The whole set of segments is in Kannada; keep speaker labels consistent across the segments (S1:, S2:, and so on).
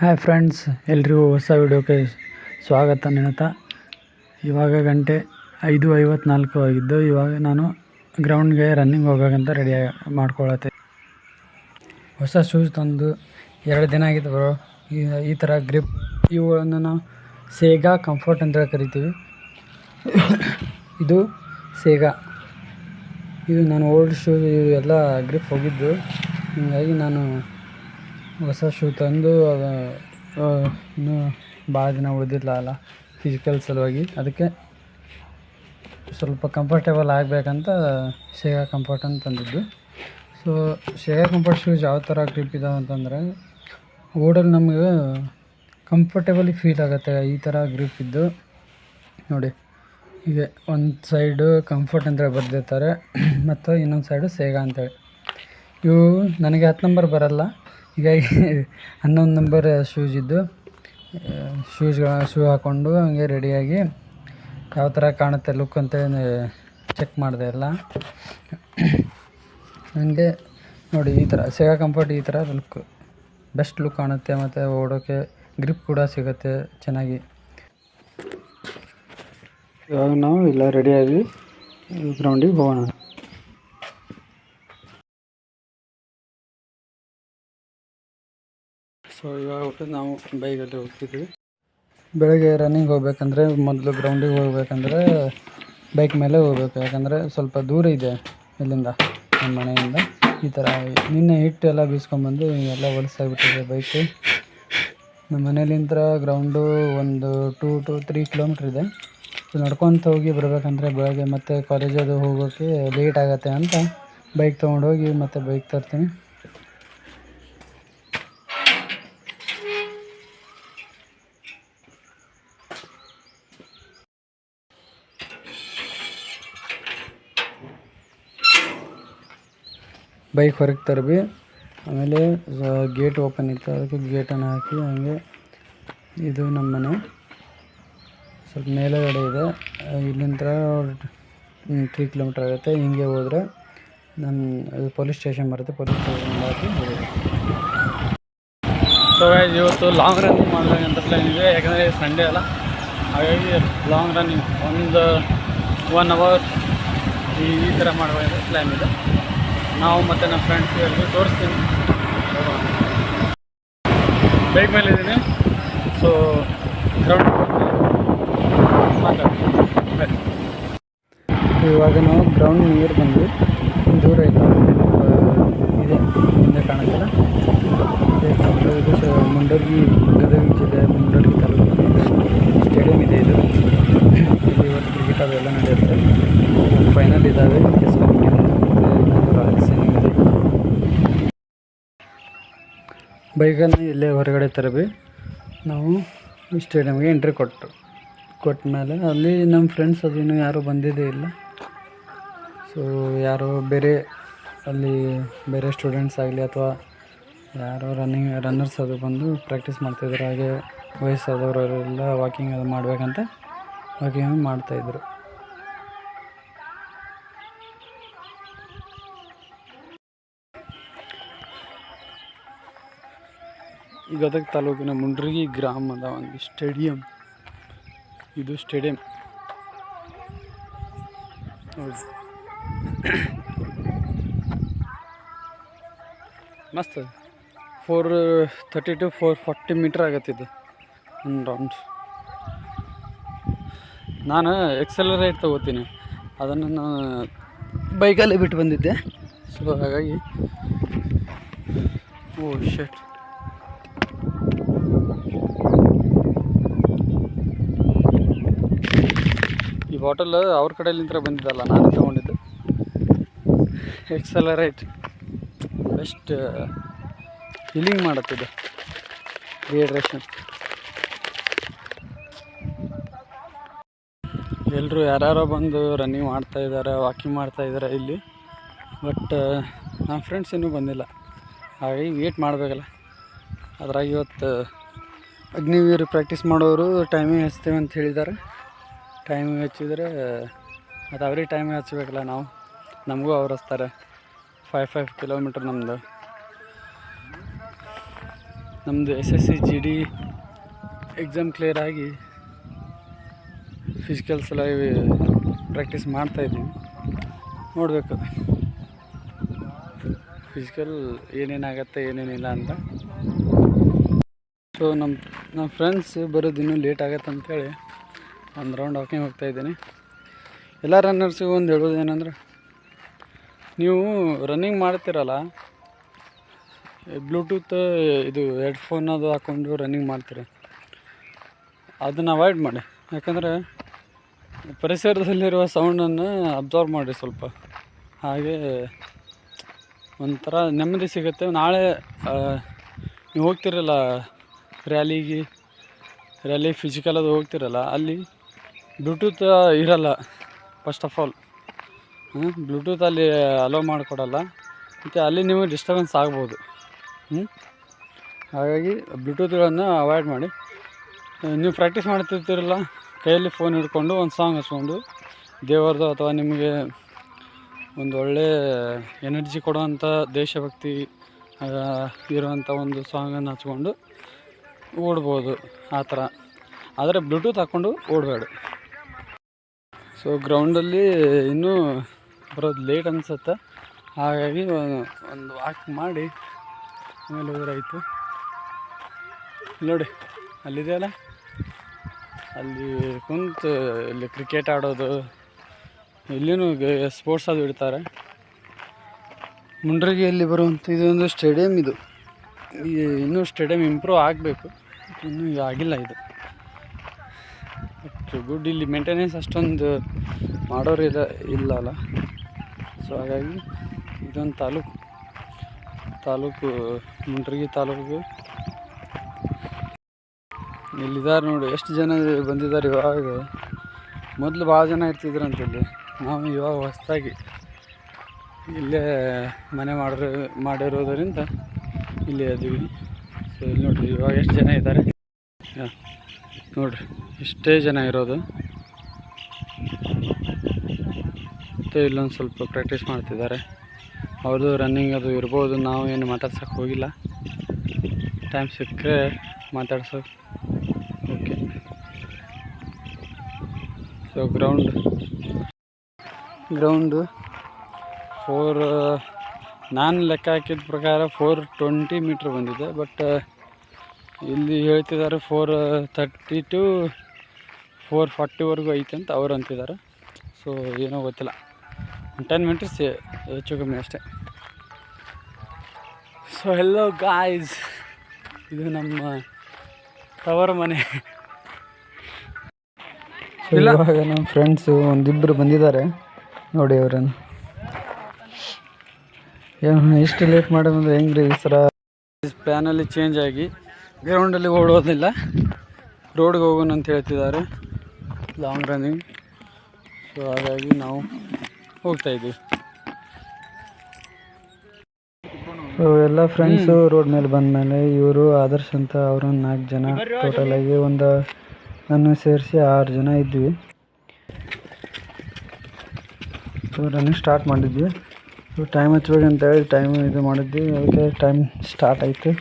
S1: ಹಾಯ್ ಫ್ರೆಂಡ್ಸ್ ಎಲ್ರಿಗೂ ಹೊಸ ವಿಡಿಯೋಕ್ಕೆ ಸ್ವಾಗತ ನೆನತ. ಇವಾಗ ಗಂಟೆ ಐದು ಐವತ್ನಾಲ್ಕು ಆಗಿದ್ದು, ಇವಾಗ ನಾನು ಗ್ರೌಂಡ್ಗೆ ರನ್ನಿಂಗ್ ಹೋಗ್ಬೇಕಂತ ರೆಡಿ ಮಾಡ್ಕೊಳತ್ತೆ. ಹೊಸ ಶೂಸ್ ತಂದು ಎರಡು ದಿನ ಆಗಿತ್ತು ಬ್ರೋ ಈ ಈ ಥರ ಗ್ರಿಪ್ ಇವುಗಳನ್ನು ನಾವು ಸೇಗಾ ಕಂಫರ್ಟ್ ಅಂತ ಕರಿತೀವಿ. ಇದು ಸೇಗಾ. ಇದು ನಾನು ಓಲ್ಡ್ ಶೂ ಎಲ್ಲ ಗ್ರಿಪ್ ಹೋಗಿದ್ದು. ಹೀಗಾಗಿ ನಾನು ಹೊಸ ಶೂ ತಂದು ಅದು ಇನ್ನೂ ಭಾಳ ದಿನ ಉಳಿದಿಲ್ಲ ಅಲ್ಲ ಫಿಸಿಕಲ್ ಸಲುವಾಗಿ. ಅದಕ್ಕೆ ಸ್ವಲ್ಪ ಕಂಫರ್ಟೇಬಲ್ ಆಗಬೇಕಂತ ಶೇಗಾ ಕಂಫರ್ಟ್ ಅಂತ ತಂದಿದ್ದು. ಸೊ ಶೇಗಾ ಕಂಫರ್ಟ್ ಶೂಸ್ ಯಾವ ಥರ ಗ್ರಿಪ್ ಇದಾವೆ ಅಂತಂದರೆ ಓಡಲ್ಲಿ ನಮಗೆ ಕಂಫರ್ಟೇಬಲಿ ಫೀಲ್ ಆಗುತ್ತೆ ಈ ಥರ ಗ್ರಿಪ್ ಇದ್ದು. ನೋಡಿ, ಹೀಗೆ ಒಂದು ಸೈಡು ಕಂಫರ್ಟ್ ಅಂತೇಳಿ ಬರೆದಿರ್ತಾರೆ, ಮತ್ತು ಇನ್ನೊಂದು ಸೈಡು ಸೇಗಾ ಅಂತೇಳಿ ಇವು ನನಗೆ ಹತ್ತು ನಂಬರ್ ಬರಲ್ಲ. ಹೀಗಾಗಿ ಹನ್ನೊಂದು ನಂಬರ್ ಶೂಸ್ ಇದ್ದು ಶೂಸ್ಗಳ ಶೂ ಹಾಕ್ಕೊಂಡು ಹಂಗೆ ರೆಡಿಯಾಗಿ ಯಾವ ಥರ ಕಾಣುತ್ತೆ ಲುಕ್ ಅಂತ ಚೆಕ್ ಮಾಡಿದೆ ಎಲ್ಲ. ನನಗೆ ನೋಡಿ ಈ ಥರ ಸೇಗಾ ಕಂಫರ್ಟ್ ಈ ಥರ ಲುಕ್ ಬೆಸ್ಟ್ ಲುಕ್ ಕಾಣುತ್ತೆ ಮತ್ತು ಓಡೋಕ್ಕೆ ಗ್ರಿಪ್ ಕೂಡ ಸಿಗುತ್ತೆ ಚೆನ್ನಾಗಿ. ಇವಾಗ ನಾವು ಇಲ್ಲ ರೆಡಿಯಾಗಿ ಗ್ರೌಂಡಿಗೆ ಹೋಗೋಣ. ಸೊ ಇವಾಗ ಬಿಟ್ಟು ನಾವು ಬೈಕಲ್ಲಿ ಹೋಗ್ತಿದ್ವಿ. ಬೆಳಗ್ಗೆ ರನ್ನಿಂಗ್ ಹೋಗ್ಬೇಕಂದ್ರೆ ಮೊದಲು ಗ್ರೌಂಡಿಗೆ ಹೋಗ್ಬೇಕಂದ್ರೆ ಬೈಕ್ ಮೇಲೆ ಹೋಗ್ಬೇಕು. ಯಾಕಂದರೆ ಸ್ವಲ್ಪ ದೂರ ಇದೆ ಇಲ್ಲಿಂದ ನಮ್ಮ ಮನೆಯಿಂದ. ಈ ಥರ ನಿನ್ನೆ ಹಿಟ್ಟು ಎಲ್ಲ ಬೀಸ್ಕೊಂಬಂದು ಎಲ್ಲ ಹೊಲಸಾಗ್ಬಿಟ್ಟಿದೆ ಬೈಕು ನಮ್ಮ ಮನೇಲಿಂದ ಗ್ರೌಂಡು ಒಂದು ಟೂ ಟು ತ್ರೀ ಕಿಲೋಮೀಟ್ರ್ ಇದೆ. ನಡ್ಕೊತ ಹೋಗಿ ಬರಬೇಕಂದ್ರೆ ಬೆಳಗ್ಗೆ ಮತ್ತೆ ಕಾಲೇಜದು ಹೋಗೋಕ್ಕೆ ಲೇಟ್ ಆಗುತ್ತೆ ಅಂತ ಬೈಕ್ ತೊಗೊಂಡೋಗಿ ಮತ್ತೆ ಬೈಕ್ ತರ್ತೀನಿ. ಬೈಕ್ ಹೊರಗೆ ತರಬಿ, ಆಮೇಲೆ ಗೇಟ್ ಓಪನ್ ಇತ್ತು. ಅದಕ್ಕೆ ಗೇಟನ್ನು ಹಾಕಿ ಹಂಗೆ ಇದು ನಮ್ಮ ಮನೆ. ಸ್ವಲ್ಪ ಮೇಲುಗಡೆ ಇದೆ. ಇಲ್ಲಿಂದ ತ್ರೀ ಕಿಲೋಮೀಟ್ರ್ ಆಗುತ್ತೆ. ಹಿಂಗೆ ಹೋದರೆ ನಮ್ಮ ಪೊಲೀಸ್ ಸ್ಟೇಷನ್ ಬರುತ್ತೆ. ಪೊಲೀಸ್ ಸ್ಟೇಷನ್ ಹಾಕಿ ಸೊ ಇವತ್ತು ಲಾಂಗ್ ರನ್ನಿಂಗ್ ಅಂತ ಪ್ಲ್ಯಾನ್ ಇದೆ. ಯಾಕಂದರೆ ಸಂಡೇ ಅಲ್ಲ. ಹಾಗಾಗಿ ಲಾಂಗ್ ರನ್ನಿಂಗ್ ಒಂದು ಒನ್ ಅವರ್ ಈ ಥರ ಮಾಡುವ ಪ್ಲ್ಯಾನ್ ಇದೆ. ನಾವು ಮತ್ತು ನಮ್ಮ ಫ್ರೆಂಡ್ಸ್ ಎಲ್ಲರೂ ತೋರಿಸ್ತೀನಿ ಬೈಕ್ ಮೇಲೆ ಇದ್ದೀನಿ. ಸೊ ಗ್ರೌಂಡ್ ಮಾತಾಡ್ತೀನಿ. ಇವಾಗ ನಾವು ಗ್ರೌಂಡ್ ನೀರು ಬಂದ್ವಿ. ದೂರ ಇದೆ ಇದೆ. ಮುಂದೆ ಕಾಣುತ್ತಲ್ಲ. ಇದೆ. ಮುಂಡರ್ಗಿ ಗದಗ ಜಿಲ್ಲೆ ಮುಂಡರ್ಗಿ ತಾಲೂಕಿನ ಸ್ಟೇಡಿಯಂ ಇದೆ ಇದು. ಇವತ್ತು ಕ್ರಿಕೆಟ್ ಅವೆಲ್ಲ ನಡೆಯುತ್ತೆ. ಫೈನಲ್ ಇದ್ದಾವೆ. ಬೈಕನ್ನು ಇಲ್ಲೇ ಹೊರಗಡೆ ತರಬಿ ನಾವು ಸ್ಟೇಡಿಯಮ್ಗೆ ಎಂಟ್ರಿ ಕೊಟ್ಟು ಕೊಟ್ಟ ಮೇಲೆ ಅಲ್ಲಿ ನಮ್ಮ ಫ್ರೆಂಡ್ಸ್ ಅದು ಇನ್ನೂ ಯಾರೂ ಬಂದಿದ್ದೇ ಇಲ್ಲ. ಸೊ ಯಾರೋ ಬೇರೆ ಅಲ್ಲಿ ಬೇರೆ ಸ್ಟೂಡೆಂಟ್ಸ್ ಆಗಲಿ ಅಥವಾ ಯಾರೋ ರನ್ನಿಂಗ್ ರನ್ನರ್ಸ್ ಅದು ಬಂದು ಪ್ರಾಕ್ಟೀಸ್ ಮಾಡ್ತಾಯಿದ್ರು ಹಾಗೆ ವಯಸ್ಸಾದವರೆಲ್ಲ ವಾಕಿಂಗ್ ಅದು ಮಾಡಬೇಕಂತ ವಾಕಿಂಗ್ ಮಾಡ್ತಾಯಿದ್ರು ಗದಗ ತಾಲೂಕಿನ ಮುಂಡ್ರಗಿ ಗ್ರಾಮದ ಒಂದು ಸ್ಟೇಡಿಯಂ. ಇದು ಸ್ಟೇಡಿಯಂ. ಮಸ್ತ್. Four thirty to four forty metre ಆಗತ್ತೆ ಇದು. ಒಂದು ರೌಂಡ್ ನಾನು ಎಕ್ಸಲರೇಟ್ ತಗೋತೀನಿ. ಅದನ್ನು ನಾನು ಬೈಕಲ್ಲಿ ಬಿಟ್ಟು ಬಂದಿದ್ದೆ. ಸೊ ಹಾಗಾಗಿ ಓ ಶೆಟ್ ಈ ಬಾಟಲ್ ಅವ್ರ ಕಡೆಯಿಂದ ಬಂದಿದ್ದಲ್ಲ, ನಾನು ತೊಗೊಂಡಿದ್ದು. ಎಕ್ಸಲರೇಟ್ ಬೆಸ್ಟ್ ಹೀಲಿಂಗ್ ಮಾಡುತ್ತಿದೆ. ಡಿಹೈಡ್ರೇಷನ್ ಎಲ್ಲರೂ ಯಾರ್ಯಾರೋ ಬಂದು ರನ್ನಿಂಗ್ ಮಾಡ್ತಾ ಇದ್ದಾರೆ ವಾಕಿಂಗ್ ಮಾಡ್ತಾ ಇದ್ದಾರೆ ಇಲ್ಲಿ. ಬಟ್ ನಮ್ಮ ಫ್ರೆಂಡ್ಸ್ ಇನ್ನೂ ಬಂದಿಲ್ಲ. ಹಾಗಾಗಿ ವೇಟ್ ಮಾಡಬೇಕಲ್ಲ. ಅದ್ರಾಗ ಇವತ್ತು, ಅಗ್ನಿವೀರ್ ಪ್ರಾಕ್ಟೀಸ್ ಮಾಡೋರು ಟೈಮಿಂಗ್ ಹಚ್ತೇವೆ ಅಂತ ಹೇಳಿದ್ದಾರೆ. ಟೈಮಿಂಗ್ ಹಚ್ಚಿದ್ರೆ, ಮತ್ತು ಅವ್ರಿಗೆ ಟೈಮ್ ಹಚ್ಬೇಕಲ್ಲ ನಾವು. ನಮಗೂ ಅವ್ರು ಹಚ್ತಾರೆ ಫೈವ್ ಫೈವ್ ಕಿಲೋಮೀಟ್ರ್ ನಮ್ಮದು ನಮ್ಮದು S S C G D exam clear ಆಗಿ ಫಿಸಿಕಲ್ಸ್ ಎಲ್ಲ ಪ್ರಾಕ್ಟೀಸ್ ಮಾಡ್ತಾಯಿದ್ದೀವಿ ನೋಡಬೇಕು ಫಿಸಿಕಲ್ ಏನೇನಾಗತ್ತೆ, ಏನೇನಿಲ್ಲ ಅಂತ. ಸೊ ನಮ್ಮ ನಮ್ಮ ಫ್ರೆಂಡ್ಸ್ ಬರೋದು ಇನ್ನೂ ಲೇಟ್ ಆಗತ್ತೆ ಅಂತೇಳಿ ಒಂದು ರೌಂಡ್ ವಾಕಿಂಗ್ ಹೋಗ್ತಾ ಇದ್ದೀನಿ. ಎಲ್ಲ ರನ್ನರ್ಸಿಗೂ ಒಂದು ಹೇಳೋದು ಏನಂದ್ರೆ, ನೀವು ರನ್ನಿಂಗ್ ಮಾಡ್ತೀರಲ್ಲ, ಬ್ಲೂಟೂತ್, ಇದು ಹೆಡ್ಫೋನ್ ಅದು ಹಾಕ್ಕೊಂಡು ರನ್ನಿಂಗ್ ಮಾಡ್ತೀರಿ. ಅದನ್ನು ಅವಾಯ್ಡ್ ಮಾಡಿ. ಯಾಕಂದರೆ ಪರಿಸರದಲ್ಲಿರುವ ಸೌಂಡನ್ನು ಅಬ್ಸರ್ವ್ ಮಾಡಿ ಸ್ವಲ್ಪ. ಹಾಗೆ ಒಂಥರ ನೆಮ್ಮದಿ ಸಿಗುತ್ತೆ. ನಾಳೆ ನೀವು ಹೋಗ್ತಿರಲ್ಲ ರ್ಯಾಲಿಗೆ ರ್ಯಾಲಿ ಫಿಸಿಕಲ್ ಅದು ಹೋಗ್ತಿರಲ್ಲ, ಅಲ್ಲಿ ಬ್ಲೂಟೂತ್ ಇರಲ್ಲ ಫಸ್ಟ್ ಆಫ್ ಆಲ್ ಬ್ಲೂಟೂತ್ ಅಲ್ಲಿ ಅಲೋ ಮಾಡಿಕೊಡಲ್ಲ. ಮತ್ತು ಅಲ್ಲಿ ನಿಮಗೆ ಡಿಸ್ಟರ್ಬೆನ್ಸ್ ಆಗ್ಬೋದು. ಹ್ಞೂ ಹಾಗಾಗಿ ಬ್ಲೂಟೂತ್ಗಳನ್ನು ಅವಾಯ್ಡ್ ಮಾಡಿ. ನೀವು ಪ್ರಾಕ್ಟೀಸ್ ಮಾಡ್ತಿರ್ತೀರಲ್ಲ, ಕೈಯಲ್ಲಿ ಫೋನ್ ಹಿಡ್ಕೊಂಡು ಒಂದು ಸಾಂಗ್ ಹಚ್ಕೊಂಡು, ದೇವರದು ಅಥವಾ ನಿಮಗೆ ಒಂದು ಒಳ್ಳೆ ಎನರ್ಜಿ ಕೊಡುವಂಥ ದೇಶಭಕ್ತಿ ಇರುವಂಥ ಒಂದು ಸಾಂಗನ್ನು ಹಚ್ಕೊಂಡು ಓಡ್ಬೋದು, ಆ ಥರ. ಆದರೆ ಬ್ಲೂಟೂತ್ ಹಾಕ್ಕೊಂಡು ಓಡಬೇಡ. ಸೊ ಗ್ರೌಂಡಲ್ಲಿ ಇನ್ನೂ ಬರೋದು ಲೇಟ್ ಅನಿಸುತ್ತೆ. ಹಾಗಾಗಿ ಒಂದು ವಾಕ್ ಮಾಡಿ ಆಮೇಲೆ ಹೋದ್ರಾಯ್ತು. ನೋಡಿ, ಅಲ್ಲಿದೆಯಲ್ಲ? ಅಲ್ಲಿ ಕುಂತು, ಇಲ್ಲಿ ಕ್ರಿಕೆಟ್ ಆಡೋದು, ಇಲ್ಲಿನೂ ಸ್ಪೋರ್ಟ್ಸ್ ಅದು ಇಡ್ತಾರೆ. ಮುಂಡ್ರಿಗೆಯಲ್ಲಿ ಬರುವಂಥ ಇದೊಂದು ಸ್ಟೇಡಿಯಂ ಇದು. ಇನ್ನೂ ಸ್ಟೇಡಿಯಂ ಇಂಪ್ರೂವ್ ಆಗಬೇಕು. ಇನ್ನೂ ಆಗಿಲ್ಲ ಇದು. ಬಟ್ ಗುಡ್ ಇಲ್ಲಿ ಮೇಂಟೆನೆನ್ಸ್ ಅಷ್ಟೊಂದು ಮಾಡೋರು ಇಲ್ಲ ಇಲ್ಲ ಅಲ್ಲ ಸೊ ಹಾಗಾಗಿ ಇದೊಂದು ತಾಲೂಕು. ತಾಲೂಕು, ಮುಂಡ್ರಿಗಿ ತಾಲೂಕು. ಇಲ್ಲಿದ್ದಾರೆ ನೋಡಿ, ಎಷ್ಟು ಜನ ಬಂದಿದ್ದಾರೆ ಇವಾಗ. ಮೊದಲು ಭಾಳ ಜನ ಇರ್ತಿದ್ರಂತ ಇಲ್ಲಿ ನಾವು ಇವಾಗ ಹೊಸದಾಗಿ ಇಲ್ಲೇ ಮನೆ ಮಾಡಿರೋ, ಮಾಡಿರೋದರಿಂದ ಇಲ್ಲೇ ಅದೀವಿ ಸೊ ಇಲ್ಲಿ ನೋಡಿರಿ, ಇವಾಗ ಎಷ್ಟು ಜನ ಇದ್ದಾರೆ ಹಾಂ ನೋಡಿರಿ. ಇಷ್ಟೇ ಜನ ಇರೋದು. ಮತ್ತು ಇಲ್ಲೊಂದು ಸ್ವಲ್ಪ ಪ್ರಾಕ್ಟೀಸ್ ಮಾಡ್ತಿದ್ದಾರೆ. ಅವ್ರದ್ದು ರನ್ನಿಂಗ್ ಅದು ಇರ್ಬೋದು, ನಾವು ಏನು ಮಾತಾಡ್ಸೋಕೆ ಹೋಗಿಲ್ಲ. ಟೈಮ್ ಸಿಕ್ಕರೆ ಮಾತಾಡ್ಸೋಕೆ okay so ground ground four ನಾನು ಲೆಕ್ಕ ಹಾಕಿದ ಪ್ರಕಾರ ಫೋರ್ ಟ್ವೆಂಟಿ ಮೀಟ್ರ್ ಬಂದಿದೆ ಬಟ್ ಇಲ್ಲಿ ಹೇಳ್ತಿದ್ದಾರೆ ಫೋರ್ ತರ್ಟಿ ಟು ಫೋರ್ ಫಾರ್ಟಿವರೆಗೂ ಐತೆ ಅಂತ ಅವ್ರು ಅಂತಿದ್ದಾರೆ. ಸೊ ಏನೋ ಗೊತ್ತಿಲ್ಲ. ಟೆನ್ ಮಿನಿಟ್ಸ್ ಹೆಚ್ಚು ಕಮ್ಮಿ ಅಷ್ಟೇ. ಸೊ ಎಲ್ಲೋ ಗಾಯ್ಸ್ ಇದು ನಮ್ಮ ತವರ ಮನೆ. ಇವಾಗ ನಮ್ಮ ಫ್ರೆಂಡ್ಸು ಒಂದಿಬ್ಬರು ಬಂದಿದ್ದಾರೆ. ನೋಡಿ ಅವರನ್ನು. ಏನು ಇಷ್ಟು ಲೇಟ್ ಮಾಡೋದಂದ್ರೆ ಹೆಂಗ್ರಿ ಈ ಸರ? ಪ್ಯಾನಲ್ಲಿ ಚೇಂಜ್ ಆಗಿ ಗ್ರೌಂಡಲ್ಲಿ ಓಡೋದಿಲ್ಲ. ರೋಡ್ಗೆ ಹೋಗೋಣ ಅಂತ ಹೇಳ್ತಿದ್ದಾರೆ. ಲಾಂಗ್ ರನ್ನಿಂಗ್ ಸೊ ಹಾಗಾಗಿ ನಾವು ಹೋಗ್ತಾ ಇದ್ದೀವಿ ಸೊ ಎಲ್ಲ ಫ್ರೆಂಡ್ಸು ರೋಡ್ ಮೇಲೆ ಬಂದಮೇಲೆ ಇವರು ಆದರ್ಶ್ ಅಂತ ಅವರು ನಾಲ್ಕು ಜನ ಟೋಟಲ್ ಆಗಿ ಒಂದು ನಾನು ಸೇರಿಸಿ ಆರು ಜನ ಇದ್ವಿ. ಸೊ ರನ್ನಿಂಗ್ ಸ್ಟಾರ್ಟ್ ಮಾಡಿದ್ವಿ. ಸೊ ಟೈಮ್ ಹಚ್ಬೇಕು ಅಂತ ಹೇಳಿ ಟೈಮ್ ಇದು ಮಾಡಿದ್ವಿ. ಅದಕ್ಕೆ ಟೈಮ್ ಸ್ಟಾರ್ಟ್ ಆಯಿತು.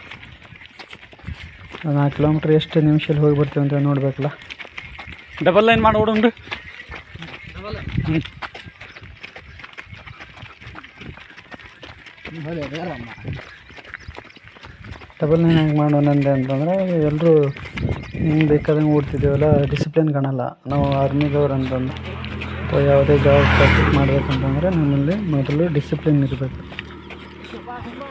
S1: ನಾಲ್ಕು ಕಿಲೋಮೀಟ್ರ್ ಎಷ್ಟು ನಿಮಿಷದಲ್ಲಿ ಹೋಗಿ ಬರ್ತೀವಿ ಅಂತ ನೋಡ್ಬೇಕಲ್ಲ. ಡಬಲ್ ಲೈನ್ ಮಾಡಿ, ಓಡೋಣ್ರಿ. ಡಬಲ್ ಲೈನ್ ಹೆಂಗೆ ಮಾಡೋಣ ಅಂದೆ ಅಂತಂದರೆ ಎಲ್ಲರೂ ಹಿಂಗೆ ಬೇಕಾದಂಗೆ ಓಡ್ತಿದ್ದೀವಲ್ಲ ಡಿಸಿಪ್ಲಿನ್ ಕಾಣಲ್ಲ. ನಾವು ಆರ್ಮಿದವ್ರು ಅಂತಂದು ಅಥವಾ ಯಾವುದೇ ಜಾಬ್ ಪ್ರಾಕ್ಟೀಸ್ ಮಾಡಬೇಕಂತಂದರೆ ನಮ್ಮಲ್ಲಿ ಮೊದಲು ಡಿಸಿಪ್ಲಿನ್ ಇರಬೇಕು ಸ್ಟಾರ್ಟ್ ಮಾಡಿದ್ವಿ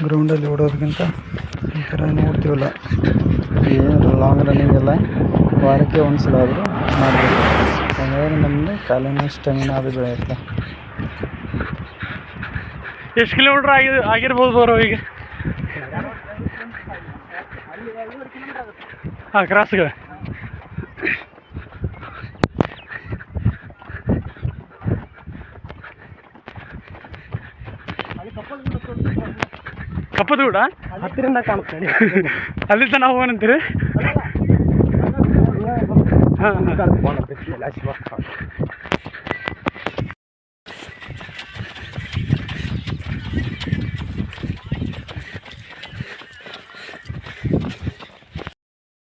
S1: ಗ್ರೌಂಡಲ್ಲಿ ಓಡೋದಕ್ಕಿಂತ ಈ ಥರ ನೋಡ್ತೀವಲ್ಲ ಏನು ಲಾಂಗ್ ರನ್ನಿಂಗ್ ಎಲ್ಲ ವಾರಕ್ಕೆ ಒಂದು ಸಲ ಆದರೂ ಮಾಡಬೇಕು ಹಾಗಾಗಿ ನಮ್ಮದು ಕಾಲಿನ ಸ್ಟೆಮಿನ ಅದು ಬೆಳೆಯುತ್ತೆ.
S2: ಎಷ್ಟು ಕಿಲೋಮೀಟ್ರ್ ಆಗಿ ಆಗಿರ್ಬೋದು ಬರೋ ಈಗ? ஆ கிராஸுக்கு
S1: ಕಪ್ಪದ ಕೂಡ
S3: ಹತ್ತಿರಿಂದ ಕಾಣಿಸ್ತೀನಿ
S1: ಅಲ್ಲಿ ತನಕ ಹೋಗೋಣಂತೀರಿ ಹಾಂ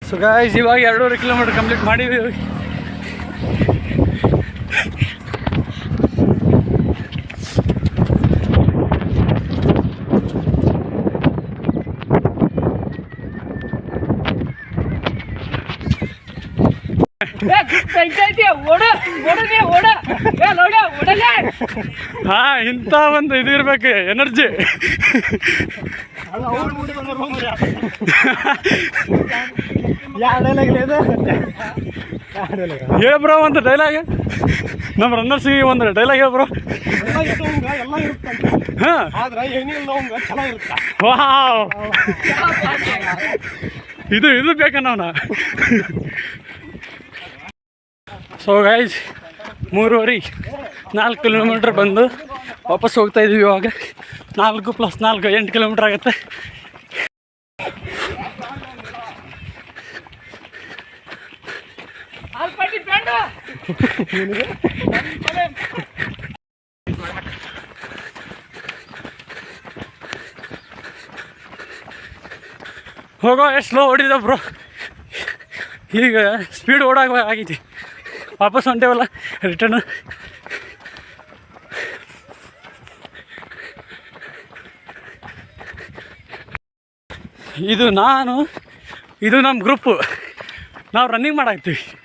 S1: ಸೊ ಗಾಯ್ಸ್ ಇವಾಗ ಎರಡೂವರೆ ಕಿಲೋಮೀಟರ್ ಕಂಪ್ಲೀಟ್ ಮಾಡಿದ್ದೀವಿ. ಹಾ ಇಂಥ ಒಂದು ಇದು ಇರ್ಬೇಕು ಎನರ್ಜಿ.
S3: ಅಲ್ಲ, ಅವ್ರು ಮೂಡಿ ಬಂದವ್ರು ಹೋಗ್ರಿ. ಯಾವ dialogue ಲೇ ಇದು? ಯಾವ dialogue?
S1: ಹೇಳ ಬ್ರೋ ಒಂದು ಡೈಲಾಗ್ ನಮ್ಮ ರನ್ನರ್ಸ್ ಒಂದು ಡೈಲಾಗ್ ಹೇಳ ಬ್ರೋ ಇದು ಇದು ಬೇಕನ್ನವನ ಸೊ ಗೈಸ್ ಮೂರುವರೆ ನಾಲ್ಕು ಕಿಲೋಮೀಟ್ರ್ ಬಂದು ವಾಪಸ್ ಹೋಗ್ತಾ ಇದೀವಿ ಇವಾಗ ನಾಲ್ಕು ಪ್ಲಸ್ ನಾಲ್ಕು ಎಂಟು ಕಿಲೋಮೀಟ್ರ್ ಆಗುತ್ತೆ ಹೋಗೋ ಎಷ್ಟು ಸ್ಲೋ ಹೊಡಿದ ಬ್ರೋ. ಈಗ ಸ್ಪೀಡ್ ಓಡಾಗ ಆಗೈತಿ. ವಾಪಸ್ ಹೊಂಟೇವಲ್ಲ ರಿಟರ್ನ್ ಇದು ನಾನು, ಇದು ನಮ್ಮ ಗ್ರೂಪು ನಾವು ರನ್ನಿಂಗ್ ಮಾಡಾಕ್ತೀವಿ.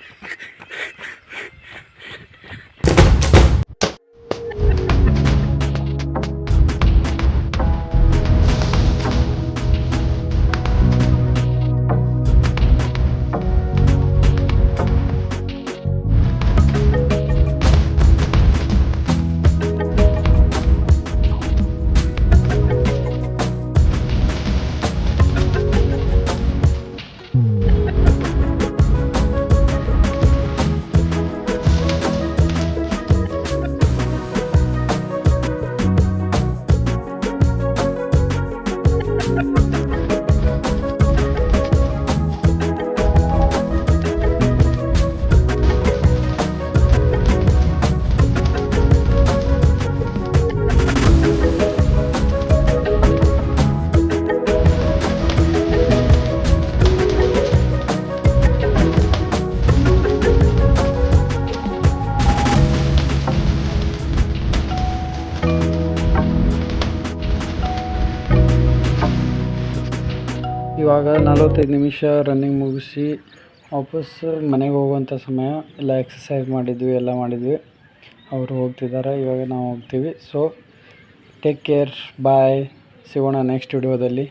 S1: ಇವಾಗ ನಲವತ್ತೈದು ನಿಮಿಷ ರನ್ನಿಂಗ್ ಮುಗಿಸಿ ವಾಪಸ್ ಮನೆಗೆ ಹೋಗುವಂಥ ಸಮಯ. ಎಲ್ಲ ಎಕ್ಸಸೈಸ್ ಮಾಡಿದ್ವಿ, ಎಲ್ಲ ಮಾಡಿದ್ವಿ. ಅವರು ಹೋಗ್ತಿದ್ದಾರೆ, ಇವಾಗ ನಾವು ಹೋಗ್ತೀವಿ. ಸೊ ಟೇಕ್ ಕೇರ್ ಬಾಯ್ ಸಿಗೋಣ ನೆಕ್ಸ್ಟ್ ವಿಡಿಯೋದಲ್ಲಿ